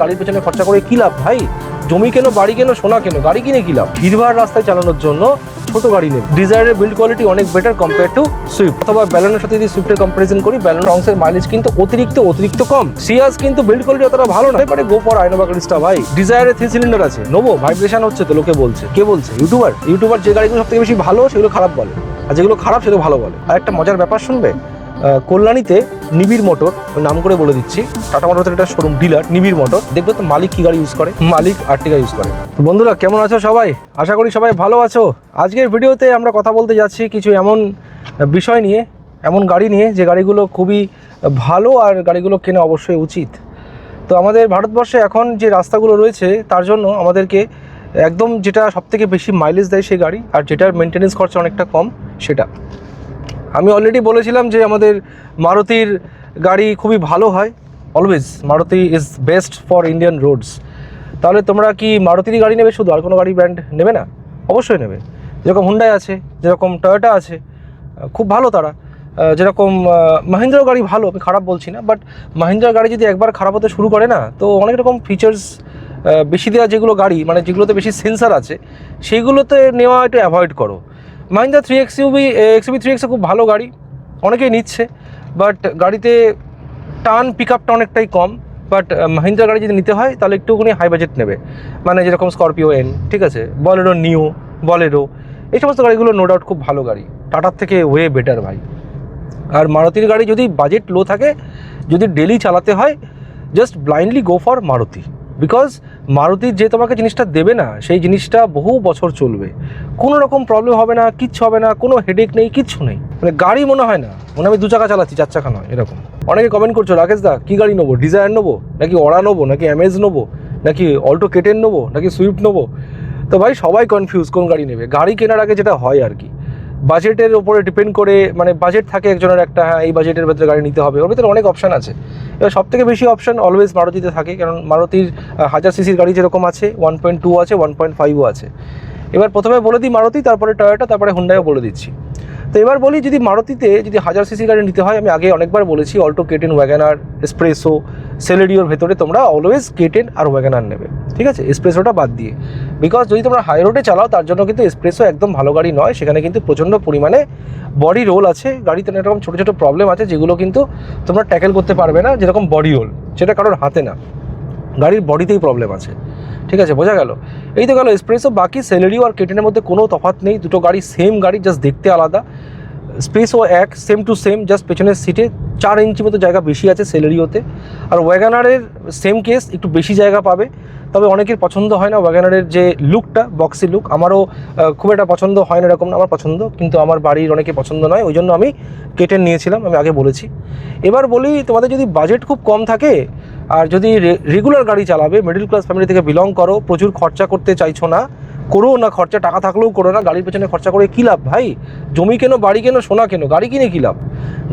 গাড়ির পেছনে খরচা করে কি লাভ ভাই? জমি কেন, বাড়ি কেন, সোনা কেন, গাড়ি কিনে কি লাভ? ভিড়ভাড় রাস্তায় চালানোর জন্য ছোট গাড়ি নেব। ডিজায়ারের বিল্ড কোয়ালিটি অনেক বেটার কম্পেয়ার টু সুইফট অথবা ব্যালেনোর সাথে যদি সুইফটের কম্পারিজন করি ব্যালেনোর অংশের মাইলেজ কিন্তু অতিরিক্ত অতিরিক্ত কম। সিয়াস কিন্তু বিল্ড কোয়ালিটি অতটা ভালো না। এবারে গো ফর আইনোভা ক্রিস্টা ভাই। ডিজায়ারে থ্রি সিলিন্ডার আছে। নোবো ভাইব্রেশন হচ্ছে তো লোকে বলছে। কে বলছে? ইউটিউবার ইউটিউবার যে গাড়িগুলো সব থেকে বেশি ভালো, সেগুলো খারাপ বলে। আর যেগুলো খারাপ, সেগুলো ভালো বলে। আর একটা মজার ব্যাপার শুনবে? কল্যাণীতে নিবিড় মোটর নাম করে বলে দিচ্ছি। টাটা মোটর একটা শোরুম ডিলার নিবিড় মোটর। দেখবে তো মালিক কি গাড়ি ইউজ করে? মালিক আর্টিকা ইউজ করে। তো বন্ধুরা, কেমন আছো সবাই? আশা করি সবাই ভালো আছো। আজকের ভিডিওতে আমরা কথা বলতে যাচ্ছি কিছু এমন বিষয় নিয়ে, এমন গাড়ি নিয়ে, যে গাড়িগুলো খুবই ভালো আর গাড়িগুলো কেনা অবশ্যই উচিত। তো আমাদের ভারতবর্ষে এখন যে রাস্তাগুলো রয়েছে, তার জন্য আমাদেরকে একদম যেটা সবথেকে বেশি মাইলেজ দেয় সেই গাড়ি, আর যেটার মেনটেনেন্স খরচা অনেকটা কম, সেটা। আমি অলরেডি বলেছিলাম যে আমাদের মারুতির গাড়ি খুবই ভালো হয়। Always Maruti is best for Indian roads তাহলে তোমরা কি মারুতিরই গাড়ি নেবে শুধু? আর কোনো গাড়ি ব্র্যান্ড নেবে না? অবশ্যই নেবে। যেরকম হুন্ডাই আছে, যেরকম টয়োটা আছে খুব ভালো তারা। যেরকম মাহিন্দ্রার গাড়ি ভালো, আমি খারাপ বলছি না বাট মাহিন্দ্রার গাড়ি যদি একবার খারাপ হতে শুরু করে না, তো অনেক রকম ফিচার্স বেশি দেওয়া যেগুলো গাড়ি মানে যেগুলোতে বেশি সেন্সার আছে, সেইগুলোতে নেওয়া একটু অ্যাভয়েড করো। Mahindra three X UV x UV three এক্সে খুব ভালো গাড়ি। অনেকেই নিচ্ছে বাট গাড়িতে টান পিক আপটা অনেকটাই কম। বাট মাহিন্দ্রা গাড়ি যদি নিতে হয়, তাহলে একটুখানি হাই বাজেট নেবে। মানে যেরকম স্করপিও এন ঠিক আছে? বলেরো নিও বলেরো এই সমস্ত গাড়িগুলো নো ডাউট খুব ভালো গাড়ি। টাটার থেকে ওয়ে বেটার ভাই। আর মারুতির গাড়ি যদি বাজেট লো থাকে, যদি ডেলি চালাতে হয় just blindly go for Maruti because মারুতির যে তোমাকে জিনিসটা দেবে না, সেই জিনিসটা বহু বছর চলবে। কোনো রকম প্রবলেম হবে না, কিচ্ছু হবে না, কোনো হেডেক নেই, কিচ্ছু নেই। মানে গাড়ি মনে হয় না, মনে আমি দু চাকা চালাচ্ছি, চার চাকা নয়, এরকম। অনেকে কমেন্ট করছ, রাকেশ দা, কী গাড়ি নেব? ডিজায়ার নেব? নাকি অড়া নেব? নাকি অ্যামেজ নেব? নাকি অল্টো কেটেন নেব? নাকি সুইফট নেব? তো ভাই সবাই কনফিউজ কোন গাড়ি নেবে? গাড়ি কেনার আগে যেটা হয় আর কি। বাজেটের উপরে ডিপেন্ড করে মানে বাজেট থাকে একজনের একটা হ্যাঁ এই বাজেটের ভেতরে গাড়ি নিতে হবে, ওর ভিতরে অনেক অপশান আছে। এবার সব থেকে বেশি অপশান অলওয়েজ মারুতিতে থাকে, কারণ মারুতির হাজার সিসির গাড়ি যেরকম আছে ওয়ান পয়েন্ট টু আছে ওয়ান পয়েন্ট ফাইভও আছে। এবার প্রথমে বলে দিই মারুতি, তারপরে টয়োটা তারপরে হুন্ডাইও বলে দিচ্ছি। তো এবার বলি যদি মারুতিতে যদি হাজার সিসি গাড়ি নিতে হয়, আমি আগে অনেকবার বলেছি Alto K ten Wagon R Espresso সেলেডিওর ভেতরে তোমরা অলওয়েজ কেটেন আর ওয়াগানার নেবে। ঠিক আছে? এসপ্রেসোটা বাদ দিয়ে। বিকজ যদি তোমরা হাই রোডে চালাও, তার জন্য কিন্তু এসপ্রেসো একদম ভালো গাড়ি নয়। সেখানে কিন্তু প্রচণ্ড পরিমাণে বডি রোল আছে। গাড়িতে অনেক রকম ছোটো ছোটো প্রবলেম আছে, যেগুলো কিন্তু তোমরা ট্যাকেল করতে পারবে না, যেরকম বডি রোল সেটা কারোর হাতে না। গাড়ির বডিতেই প্রবলেম আছে। ঠিক আছে, বোঝা গেল। এই তো গেল এসপ্রেসো বাকি সেলেরিও আর কেটেনের মধ্যে কোনো তফাৎ নেই। দুটো গাড়ি সেম গাড়ি জাস্ট দেখতে আলাদা। স্পেসও এক সেম টু সেম জাস্ট পেছনের সিটে চার ইঞ্চি মতো জায়গা বেশি আছে সেলেরিওতে আর ওয়াগানারের সেম কেস একটু বেশি জায়গা পাবে। তবে অনেকের পছন্দ হয় না ওয়াগানারের যে লুকটা বক্সি লুক আমারও খুব একটা পছন্দ হয় না এরকম আমার পছন্দ। কিন্তু আমার বাড়ির অনেকে পছন্দ নয়, ওই জন্য আমি কেটেন নিয়েছিলাম, আমি আগে বলেছি। এবার বলি, তোমাদের যদি বাজেট খুব কম থাকে আর যদি রেগুলার গাড়ি চালাবে মিডল ক্লাস ফ্যামিলি থেকে বিলং করো, প্রচুর খরচা করতে চাইছো না, করো না খরচা, টাকা থাকলেও করো না, গাড়ির পেছনে খরচা করে কী লাভ ভাই? জমি কেনো, বাড়ি কেনো, সোনা কেনো, গাড়ি কিনে কী লাভ?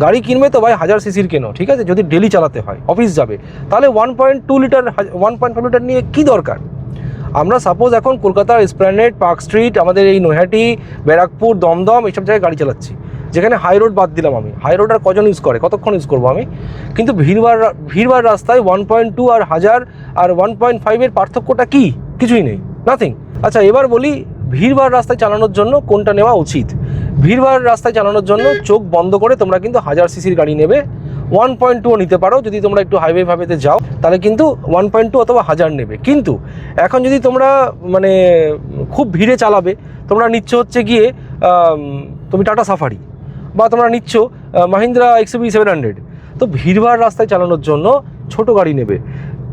গাড়ি কিনবে তো ভাই হাজার সিসির কেনো, ঠিক আছে? যদি ডেলি চালাতে হয় অফিস যাবে, তাহলে one point two litre one point five litre নিয়ে কী দরকার? আমরা সাপোজ এখন কলকাতার স্প্ল্যানেড পার্ক স্ট্রিট আমাদের এই নৈহাটি, ব্যারাকপুর, দমদম, এইসব জায়গায় গাড়ি চালাচ্ছি। যেখানে হাই রোড বাদ দিলাম আমি। হাই রোড আর কজন ইউজ করে? কতক্ষণ ইউজ করব আমি? কিন্তু ভিড়ভাড় ভিড়ভাড় রাস্তায় ওয়ান পয়েন্ট টু আর হাজার আর ওয়ান পয়েন্ট ফাইভের পার্থক্যটা কী? কিছুই নেই। নাথিং আচ্ছা এবার বলি ভিড়ভাড় রাস্তায় চালানোর জন্য কোনটা নেওয়া উচিত? ভিড়ভাড় রাস্তায় চালানোর জন্য চোখ বন্ধ করে তোমরা কিন্তু হাজার সিসির গাড়ি নেবে। ওয়ান পয়েন্ট টুও নিতে পারো। যদি তোমরা একটু হাইওয়ে ভাবেতে যাও, তাহলে কিন্তু ওয়ান পয়েন্ট টু অথবা হাজার নেবে। কিন্তু এখন যদি তোমরা মানে খুব ভিড়ে চালাবে, তোমরা নিচ্ছ হচ্ছে গিয়ে তুমি টাটা সাফারি বা তোমরা নিচ্ছ মাহিন্দ্রা এক্সবি সেভেন হান্ড্রেড তো ভিড়ভাড় রাস্তায় চালানোর জন্য ছোট গাড়ি নেবে।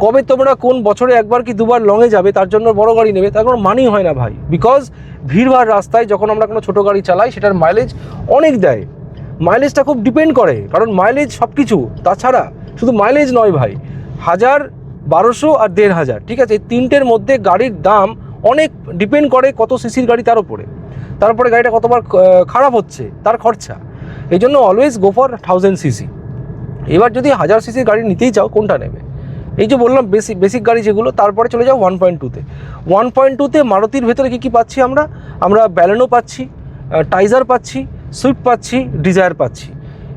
কবে তোমরা কোন বছরে একবার কি দুবার লংয়ে যাবে, তার জন্য বড় গাড়ি নেবে, তার কোনো মানেই হয় না ভাই। বিকজ ভিড়ভাড় রাস্তায় যখন আমরা কোনো ছোটো গাড়ি চালাই, সেটার মাইলেজ অনেক দেয়। মাইলেজটা খুব ডিপেন্ড করে, কারণ মাইলেজ সব কিছু তাছাড়া শুধু মাইলেজ নয় ভাই, হাজার বারোশো আর দেড় হাজার, ঠিক আছে? এই তিনটের মধ্যে গাড়ির দাম অনেক ডিপেন্ড করে কত সিসির গাড়ি তার উপরে। তারপরে গাড়িটা কতবার খারাপ হচ্ছে, তার খরচা। এই জন্য always go for thousand CC এবার যদি হাজার সিসির গাড়ি নিতেই চাও, কোনটা নেবে? এই যে বললাম বেসিক বেসিক গাড়ি যেগুলো, তারপরে চলে যাও ওয়ান পয়েন্ট টুতে ওয়ান পয়েন্ট টুতে মারুতির ভেতরে কী কী পাচ্ছি আমরা? আমরা ব্যালেনো পাচ্ছি টাইজার পাচ্ছি সুইফট পাচ্ছি ডিজায়ার পাচ্ছি।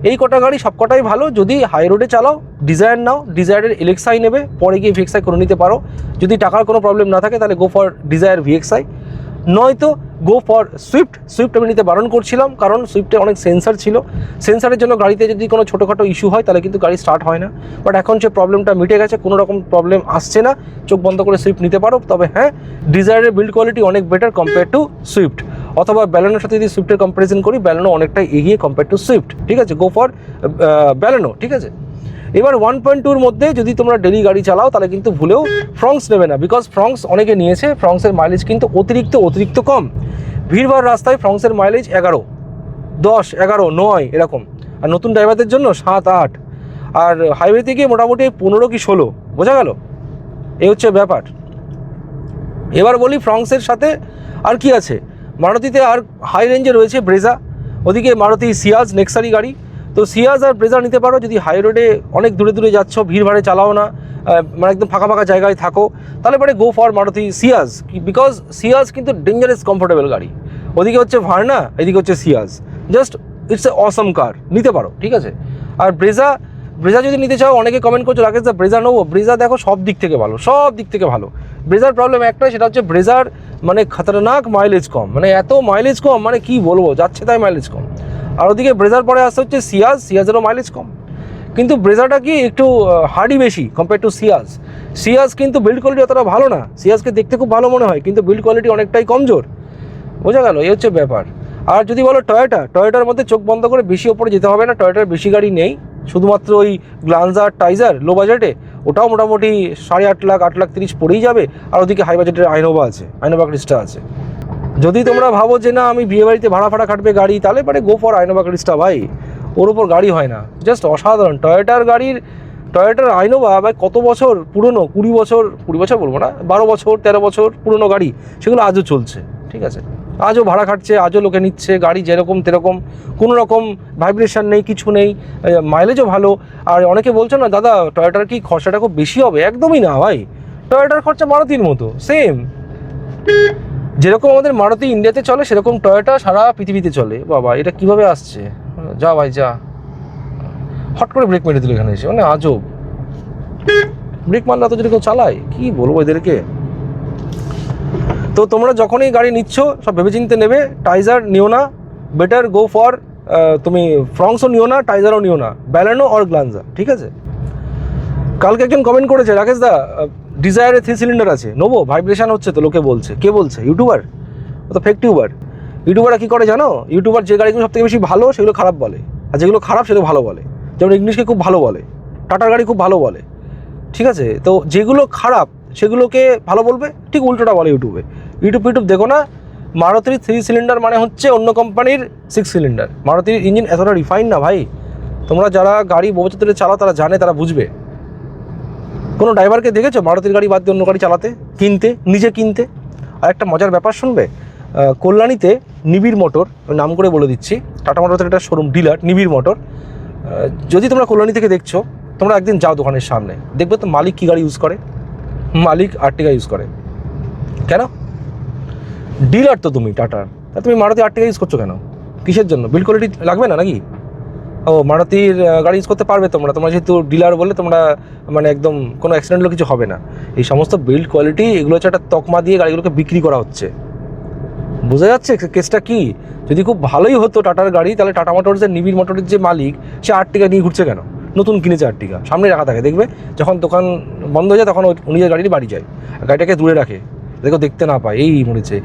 এই কটা গাড়ি সব কটাই ভালো। যদি হাই রোডে চালাও ডিজায়ার নাও ডিজায়ারের এলেক্সাই নেবে, পরে গিয়ে ভিএক্সআই করে নিতে পারো। যদি টাকার কোনো প্রবলেম না থাকে, তাহলে গো ফর ডিজায়ার ভিএক্সআই নয়তো গো ফর সুইফট সুইফট আমি নিতে বারণ করছিলাম, কারণ সুইফটে অনেক সেন্সার ছিল। সেন্সারের জন্য গাড়িতে যদি কোনো ছোটোখাটো ইস্যু হয়, তাহলে কিন্তু গাড়ি স্টার্ট হয় না। বাট এখন সে প্রবলেমটা মিটে গেছে, কোনো রকম প্রবলেম আসছে না। চোখ বন্ধ করে সুইফট নিতে পারো, তবে হ্যাঁ ডিজায়ারের বিল্ড কোয়ালিটি অনেক বেটার কম্পেয়ার টু সুইফট অথবা ব্যালেনোর সাথে যদি সুইফটের কম্পারিজন করি ব্যালেনো অনেকটাই এগিয়ে কম্পেয়ার টু সুইফট ঠিক আছে? গো ফর ব্যালেনো ঠিক আছে? এবার ওয়ান পয়েন্ট টুর মধ্যে যদি তোমরা ডেলি গাড়ি চালাও, তাহলে কিন্তু ভুলেও ফ্রংস নেবে না বিকজ ফ্রংস অনেকে নিয়েছে ফ্রংসের মাইলেজ কিন্তু অতিরিক্ত অতিরিক্ত কম। ভিড়ভাড় রাস্তায় ফ্রংসের মাইলেজ এগারো, দশ, এগারো, নয়, এরকম। আর নতুন ড্রাইভারদের জন্য সাত, আট। আর হাইওয়েতে গিয়ে মোটামুটি পনেরো কি ষোলো, বোঝা গেল? এই হচ্ছে ব্যাপার। এবার বলি ফ্রংসের সাথে আর কি আছে? মারুতিতে আর হাই রেঞ্জে রয়েছে ব্রেজা ওদিকে মারুতি সিয়াজ নেক্সারি গাড়ি। তো সিয়াজ আর ব্রেজা নিতে পারো, যদি হাই রোডে অনেক দূরে দূরে যাচ্ছ, ভিড় ভাড়ে চালাও না মানে একদম ফাঁকা ফাঁকা জায়গায় থাকো, তাহলে পরে go for Maruti Ciaz because Ciaz কিন্তু ডেঞ্জারাস কমফোর্টেবল গাড়ি। ওদিকে হচ্ছে ভার্না, এদিকে হচ্ছে সিয়াজ। জাস্ট ইটস এ অসম কার নিতে পারো, ঠিক আছে? আর ব্রেজা ব্রেজা যদি নিতে চাও, অনেকে কমেন্ট করছ, রাকেশ দা, ব্রেজা নেব? ব্রেজা দেখো সব দিক থেকে ভালো, সব দিক থেকে ভালো। ব্রেজার প্রবলেম একটাই, সেটা হচ্ছে ব্রেজার মানে খতরনাক মাইলেজ কম মানে এত মাইলেজ কম মানে কি বলব, যাচ্ছে তাই মাইলেজ কম। আর ওদিকে ব্রেজার পরে আসতে হচ্ছে সিয়াজ, সিয়াজেরও মাইলেজ কম। কিন্তু ব্রেজারটা কি একটু হার্ডি বেশি কম্পেয়ার টু সিয়াজ। সিয়াজ কিন্তু বিল্ড কোয়ালিটি অতটা ভালো না। সিয়াজকে দেখতে খুব ভালো মনে হয়, কিন্তু বিল্ড কোয়ালিটি অনেকটাই কমজোর। বোঝা গেল, এই হচ্ছে ব্যাপার। আর যদি বলো টয়োটা টয়োটার মধ্যে চোখ বন্ধ করে বেশি ওপরে যেতে হবে না টয়োটার বেশি গাড়ি নেই। শুধুমাত্র ওই গ্লান্সার টাইজার লো বাজেটে ওটাও মোটামুটি সাড়ে আট লাখ আট লাখ তিরিশ পড়েই যাবে। আর ওদিকে হাই বাজেটের আইনোভা আছে আইনোভা ক্রিস্টা আছে। যদি তোমরা ভাবো যে না, আমি বিয়ে বাড়িতে ভাড়া ফাড়া কাটবে গাড়ি, তাহলে পরে গো ফর আইনোভা ক্রিস্টা ভাই। ওর উপর গাড়ি হয় না। জাস্ট অসাধারণ। টয়োটার গাড়ির টয়োটার আইনোভা ভাই কত বছর পুরনো? কুড়ি বছর কুড়ি বছর বলব না, বারো বছর, তেরো বছর পুরনো গাড়ি, সেগুলো আজও চলছে। ঠিক আছে? আজও ভাড়া খাটছে, আজও লোকে নিচ্ছে, গাড়ি যেরকম তেরকম। কোনো রকম ভাইব্রেশন নেই, কিছু নেই মাইলেজও ভালো। আর অনেকে বলছো না, দাদা টয়োটার কি খরচাটা খুব বেশি হবে? একদমই না ভাই। টয়োটার খরচা মারুতির মতো সেম যেরকম আমাদের মারুতি ইন্ডিয়াতে চলে, সেরকম টয়োটা সারা পৃথিবীতে চলে। বাবা, এটা কীভাবে আসছে? যা ভাই, যা। হট করে ব্রেক মেরে দিল এখানে এসে। মানে আজব। ব্রেক মারলে তো যদি কেউ চালায়, কি বলব এদেরকে? তো তোমরা যখনই গাড়ি নিচ্ছ, সব ভেবেচিন্তে নেবে টাইজার নিও না। বেটার গো ফর তুমি ফ্রংসও নিও না টাইজারও নিও না। ব্যালানো অর গ্লানজা ঠিক আছে? কালকে একজন কমেন্ট করেছে, রাকেশ দা ডিজায়ারে থ্রি সিলিন্ডার আছে, নেব? ভাইব্রেশন হচ্ছে তো লোকে বলছে। কে বলছে? ইউটিউবার ও তো ফেক টিউবার ইউটিউবাররা কী করে জানো? ইউটিউবার যে গাড়িগুলো সবথেকে বেশি ভালো, সেগুলো খারাপ বলে। আর যেগুলো খারাপ, সেগুলো ভালো বলে। যেমন ইংলিশকে খুব ভালো বলে। টাটার গাড়ি খুব ভালো বলে। ঠিক আছে? তো যেগুলো খারাপ, সেগুলোকে ভালো বলবে? ঠিক উল্টোটা বলে ইউটিউবে ইউটিউব ইউটিউব দেখো না, মারুতির থ্রি সিলিন্ডার মানে হচ্ছে অন্য কোম্পানির সিক্স সিলিন্ডার মারুতির ইঞ্জিন এতটা রিফাইন না ভাই। তোমরা যারা গাড়ি ভবিষ্যতে চালাও, তারা জানে, তারা বুঝবে। কোনো ড্রাইভারকে দেখেছ? মারুতির গাড়ি বাদ দিয়ে অন্য গাড়ি চালাতে, কিনতে, নিজে কিনতে? আর একটা মজার ব্যাপার শুনবে কল্যাণীতে নিবিড় মোটর নাম করে বলে দিচ্ছি, টাটা মোটরের একটা শোরুম ডিলার নিবিড় মোটর। যদি তোমরা কল্যাণী থেকে দেখছ, তোমরা একদিন যাও দোকানের সামনে। দেখবে তো মালিক কী গাড়ি ইউজ করে? মালিক আর্টিকা ইউজ করে। কেন? ডিলার তো তুমি টাটার তা তুমি মারুতি আর্টিকা ইউজ করছ কেন? কিসের জন্য? বিল্ড কোয়ালিটি লাগবে না নাকি? ও, মারুতির গাড়ি ইউজ করতে পারবে তোমরা। তোমরা যেহেতু ডিলার বলে তোমরা মানে একদম কোনো অ্যাক্সিডেন্টও কিছু হবে না। এই সমস্ত বিল্ড কোয়ালিটি এগুলো হচ্ছে একটা তকমা দিয়ে গাড়িগুলোকে বিক্রি করা হচ্ছে। বোঝা যাচ্ছে কেসটা কি? যদি খুব ভালোই হতো টাটার গাড়ি, তাহলে টাটা মোটরসের নিবিড় মোটরের যে মালিক, সে আর্টিকা নিয়ে ঘুরছে কেন? নতুন কিনেছে আর্টিকা সামনে রাখা থাকে, দেখবে? যখন দোকান বন্ধ হয়ে যায়, তখন ওই নিজের গাড়ি নিয়ে বাড়ি যায়। গাড়িটাকে দূরে রাখে। দেখো, দেখতে না পায়। এই মরেছে।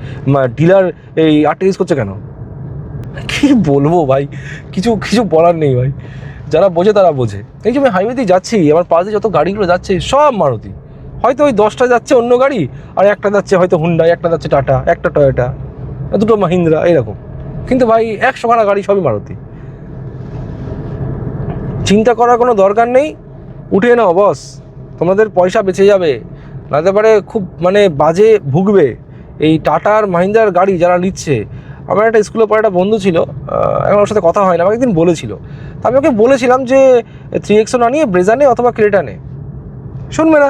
ডিলার এই আর্টিকা ইউজ করছে কেন? কি বলব ভাই? কিছু কিছু বলার নেই ভাই। যারা বোঝে তারা বোঝে। এই যে আমি হাইওয়েতে যাচ্ছি আমার পাশে যত গাড়িগুলো যাচ্ছে, সব মারুতি। হয়তো ওই দশটা যাচ্ছে অন্য গাড়ি, আর একটা যাচ্ছে হয়তো হুন্ডা একটা যাচ্ছে টাটা একটা টয়োটা দুটো মাহিন্দ্রা এরকম। কিন্তু ভাই, একশো খানা গাড়ি সবই মারুতি। চিন্তা করার কোনো দরকার নেই। উঠে নাও বস তোমাদের পয়সা বেঁচে যাবে। নাতে পারে খুব মানে বাজে ভুগবে। এই টাটার মাহিন্দ্রার গাড়ি যারা নিচ্ছে আমার একটা স্কুলে পড়ে একটা বন্ধু ছিল এখন ওর সাথে কথা হয় না আমাকে একদিন বলেছিল। তা আমি ওকে বলেছিলাম যে থ্রি এক্সও না নিয়ে ব্রেজা নে অথবা ক্রেটা নে শুনবে না।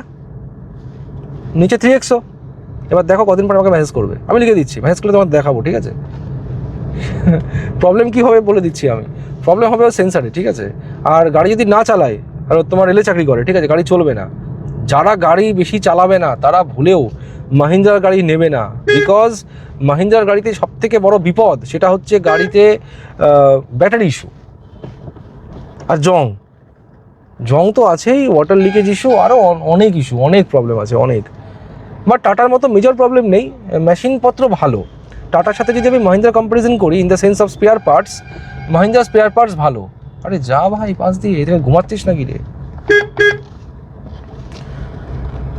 নিচে থ্রি এক্সও এবার দেখো কদিন পর আমাকে মেসেজ করবে। আমি লিখে দিচ্ছি মেসেজ করলে তোমার দেখাবো, ঠিক আছে? প্রবলেম কী হবে বলে দিচ্ছি আমি। প্রবলেম হবে ওর সেন্সারে ঠিক আছে? আর গাড়ি যদি না চালায় আর তোমার রেলে চাকরি করে, ঠিক আছে? গাড়ি চলবে না। যারা গাড়ি বেশি চালাবে না, তারা ভুলেও মাহিন্দ্রার গাড়ি নেবে না। বিকজ মাহিন্দ্রার গাড়িতে সব থেকে বড় বিপদ সেটা হচ্ছে গাড়িতে ব্যাটারি ইস্যু আর জং। জং তো আছেই ওয়াটার লিকেজ ইস্যু আরও অনেক ইস্যু অনেক প্রবলেম আছে, অনেক। বা টাটার মতো মেজর প্রবলেম নেই মেশিনপত্র ভালো। টাটার সাথে যদি আমি মহিন্দ্রা কম্পারিজন করি in the sense of spare parts Mahindra spare parts ভালো। আরে যা ভাই, পাশ দিয়ে এখানে ঘুমাচ্ছিস নাকি রে?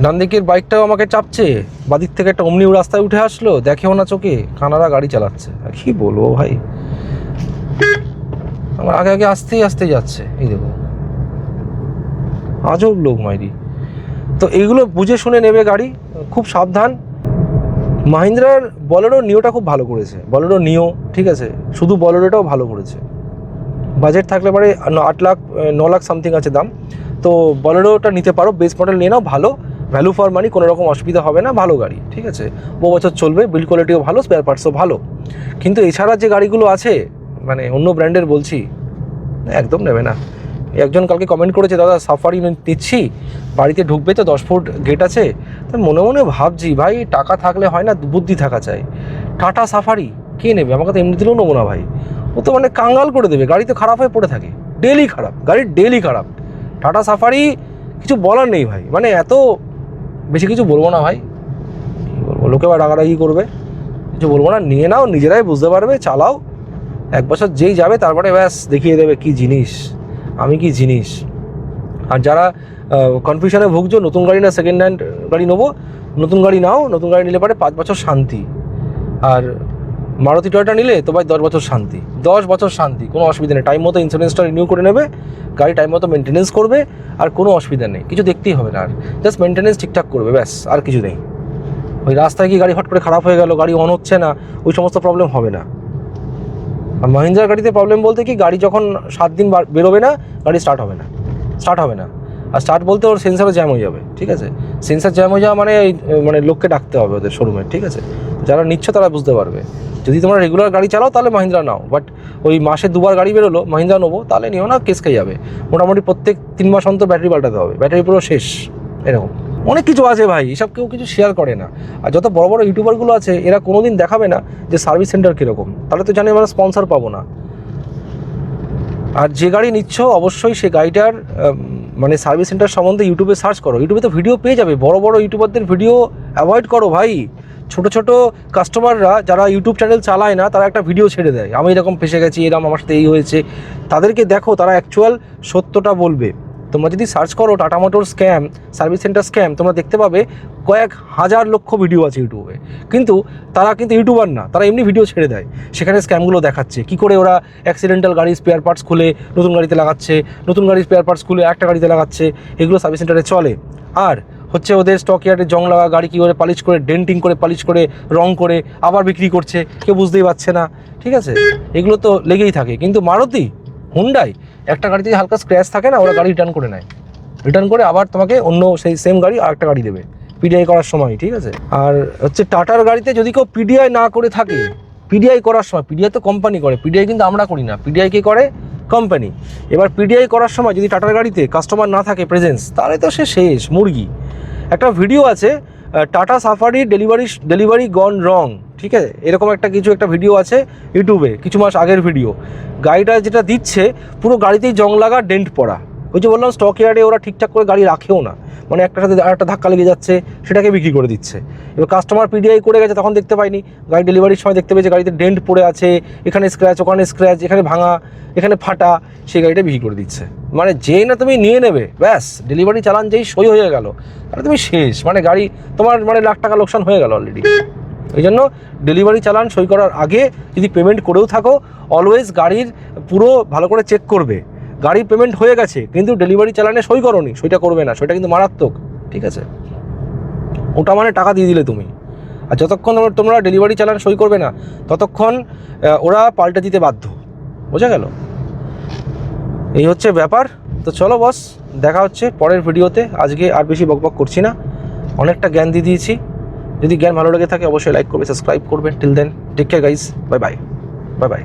ডান দিকের বাইকটাও আমাকে চাপছে। বাদিক থেকে একটা অমনি রাস্তায় উঠে আসলো, দেখেও না চোখে কানারা গাড়ি চালাচ্ছে। কি বলব ভাই? আমার আগে আগে আসতেই আসতে যাচ্ছে, এই দেখো। আজব লোক মাইরি। তো এইগুলো বুঝে শুনে নেবে গাড়ি, খুব সাবধান। মাহিন্দ্রার বলেরো নিওটা খুব ভালো করেছে। বলেরো নিও, ঠিক আছে? শুধু বলেরোটাও ভালো করেছে। বাজেট থাকলে পরে আট লাখ ন লাখ সামথিং আছে দাম। তো বলেরোটা নিতে পারো, বেস মডেল নিয়ে নাও, ভালো। ভ্যালু ফর মানি কোনো রকম অসুবিধা হবে না, ভালো গাড়ি, ঠিক আছে? বহু বছর চলবে বিল্ড কোয়ালিটিও ভালো স্পেয়ার পার্টসও ভালো। কিন্তু এছাড়া যে গাড়িগুলো আছে মানে অন্য ব্র্যান্ডের বলছি, একদম নেবে না। একজন কালকে কমেন্ট করেছে, দাদা সাফারি নিচ্ছি, বাড়িতে ঢুকবে তো দশ ফুট গেট আছে? তো মনে মনে ভাবছি, ভাই, টাকা থাকলে হয় না, বুদ্ধি থাকা চাই। টাটা সাফারি কে নেবে? আমাকে তো এমনিতেও নেব না ভাই। ও তো মানে কাঙ্গাল করে দেবে, গাড়ি তো খারাপ হয়ে পড়ে থাকে। ডেলি খারাপ গাড়ির ডেলি খারাপ। টাটা সাফারি কিছু বলার নেই ভাই। মানে এত বেশি কিছু বলব না ভাই। বলব? লোকে বা রাগারাগি করবে। কিছু বলব না, নিয়ে নাও, নিজেরাই বুঝতে পারবে, চালাও। এক বছর যেই যাবে, তারপরে ব্যাস, দেখিয়ে দেবে কি জিনিস। আমি কি জিনিস? আর যারা কনফিউশনে ভুগছো, নতুন গাড়ি না সেকেন্ড হ্যান্ড গাড়ি নেব, নতুন গাড়ি নাও, নতুন গাড়ি নিলে পরে পাঁচ বছর শান্তি। আর মারুতি টয়টা নিলে তো ভাই দশ বছর শান্তি। দশ বছর শান্তি, কোনো অসুবিধা নেই। টাইম মতো ইন্স্যুরেন্সটা রিনিউ করে নেবে, গাড়ি টাইম মতো মেনটেনেন্স করবে, আর কোনো অসুবিধা নেই। কিছু দেখতেই হবে না আর। জাস্ট মেনটেনেন্স ঠিকঠাক করবে, ব্যাস, আর কিছু নেই। ওই রাস্তায় কি গাড়ি হট করে খারাপ হয়ে গেল, গাড়ি অন হচ্ছে না, ওই সমস্ত প্রবলেম হবে না। আর মাহিন্দ্রার গাড়িতে প্রবলেম বলতে কি, গাড়ি যখন সাত দিন বেরোবে না, গাড়ি স্টার্ট হবে না। স্টার্ট হবে না। আর স্টার্ট বলতে ওর সেন্সারও জ্যাম হয়ে যাবে, ঠিক আছে? সেন্সার জ্যাম হয়ে যাওয়া মানে মানে লোককে ডাকতে হবে ওদের শোরুমে ঠিক আছে? যারা নিচ্ছ তারা বুঝতে পারবে। যদি তোমরা রেগুলার গাড়ি চালাও তাহলে মাহিন্দ্রা নাও বাট ওই মাসে দুবার গাড়ি বেরোলো, মাহিন্দ্রা নেব, তাহলে নিও না কেস খেয়ে যাবে। মোটামুটি প্রত্যেক তিন মাস অন্তর ব্যাটারি পাল্টাতে হবে ব্যাটারি পুরো শেষ, এরকম। অনেক কিছু আছে ভাই, এসব কেউ কিছু শেয়ার করে না। আর যত বড় বড় ইউটিউবারগুলো আছে, এরা কোনো দিন দেখাবে না যে সার্ভিস সেন্টার কীরকম। তাহলে তো জানি আমরা স্পন্সর পাবো না। আর যে গাড়ি নিচ্ছ, অবশ্যই সে গাড়িটার মানে সার্ভিস সেন্টার সম্বন্ধে ইউটিউবে সার্চ করো। ইউটিউবে তো ভিডিও পেয়ে যাবে। বড় বড় ইউটিউবারদের ভিডিও অ্যাভয়েড করো ভাই। ছোট ছোট কাস্টমাররা যারা ইউটিউব চ্যানেল চালায় না, তারা একটা ভিডিও ছেড়ে দেয়। আমি এরকম ফেসে গেছি এরকম আমার সাথে এই হয়েছে। তাদেরকে দেখো, তারা অ্যাকচুয়াল সত্যটা বলবে। তোমরা যদি সার্চ করো Tata motor scam service centre scam তোমরা দেখতে পাবে কয়েক হাজার লক্ষ ভিডিও আছে ইউটিউবে। কিন্তু তারা কিন্তু ইউটিউবার না, তারা এমনি ভিডিও ছেড়ে দেয়। সেখানে স্ক্যামগুলো দেখাচ্ছে। কি করে ওরা অ্যাক্সিডেন্টাল গাড়ি স্পেয়ার পার্টস খুলে নতুন গাড়িতে লাগাচ্ছে, নতুন গাড়ির স্পেয়ার পার্টস খুলে একটা গাড়িতে লাগাচ্ছে, এগুলো সার্ভিস সেন্টারে চলে। আর হচ্ছে ওদের স্টক ইয়ার্ডে জং লাগা গাড়ি কী করে পালিশ করে ডেন্টিং করে পালিশ করে, রং করে, আবার বিক্রি করছে, কেউ বুঝতেই পারছে না। ঠিক আছে? এগুলো তো লেগেই থাকে। কিন্তু মারুতি হুন্ডাই একটা গাড়িতে হালকা স্ক্র্যাচ থাকে না ওরা গাড়ি রিটার্ন করে নেয়। রিটার্ন করে আবার তোমাকে অন্য সেই সেম গাড়ি আর একটা গাড়ি দেবে পিডিআই করার সময় ঠিক আছে? আর হচ্ছে টাটার গাড়িতে যদি কেউ পিডিআই না করে থাকে পিডিআই করার সময় পিডিআই তো কোম্পানি করে পিডিআই কিন্তু আমরা করি না। পিডিআই কে করে কোম্পানি এবার পিডিআই করার সময় যদি টাটার গাড়িতে কাস্টমার না থাকে প্রেজেন্স তাহলে তো সে শেষ মুরগি। একটা ভিডিও আছে Tata Safari delivery delivery gone wrong ঠিক আছে? এরকম একটা কিছু একটা ভিডিও আছে ইউটিউবে, কিছু মাস আগের ভিডিও গাড়িটা যেটা দিচ্ছে, পুরো গাড়িতেই জং লাগা ডেন্ট পড়া। ওই যে বললাম স্টক ইয়ার্ডে ওরা ঠিকঠাক করে গাড়ি রাখেও না। মানে একটার সাথে আরেকটা ধাক্কা লেগে যাচ্ছে, সেটাকে বিক্রি করে দিচ্ছে। এবার কাস্টমার পিডিআই করে গেছে, তখন দেখতে পাইনি। গাড়ি ডেলিভারির সময় দেখতে পেয়েছে, গাড়িতে ডেন্ট পড়ে আছে, এখানে স্ক্র্যাচ ওখানে স্ক্র্যাচ এখানে ভাঙা, এখানে ফাটা, সেই গাড়িটা বিক্রি করে দিচ্ছে। মানে যেই না তুমি নিয়ে নেবে, ব্যাস ডেলিভারি চালান যেই সই হয়ে গেল, তাহলে তুমি শেষ। মানে গাড়ি, তোমার মানে লাখ টাকা লোকসান হয়ে গেল অলরেডি এই জন্য ডেলিভারি চালান সই করার আগে যদি পেমেন্ট করেও থাকো অলওয়েজ গাড়ির পুরো ভালো করে চেক করবে। গাড়ির পেমেন্ট হয়ে গেছে, কিন্তু ডেলিভারি চালানে সই করনি, সইটা করবে না, সইটা কিন্তু মারাত্মক, ঠিক আছে? ওটা মানে টাকা দিয়ে দিলে তুমি। আর যতক্ষণ তোমরা ডেলিভারি চালান সই করবে না, ততক্ষণ ওরা পাল্টে দিতে বাধ্য, বোঝা গেল? এই হচ্ছে ব্যাপার। তো চলো বস দেখা হচ্ছে পরের ভিডিওতে আজকে আর বেশি বকবক করছি না। অনেকটা জ্ঞান দিয়ে দিয়েছি। যদি জ্ঞান ভালো লেগে থাকে, অবশ্যই লাইক করবে সাবস্ক্রাইব করবে। Till then take care guys bye bye bye bye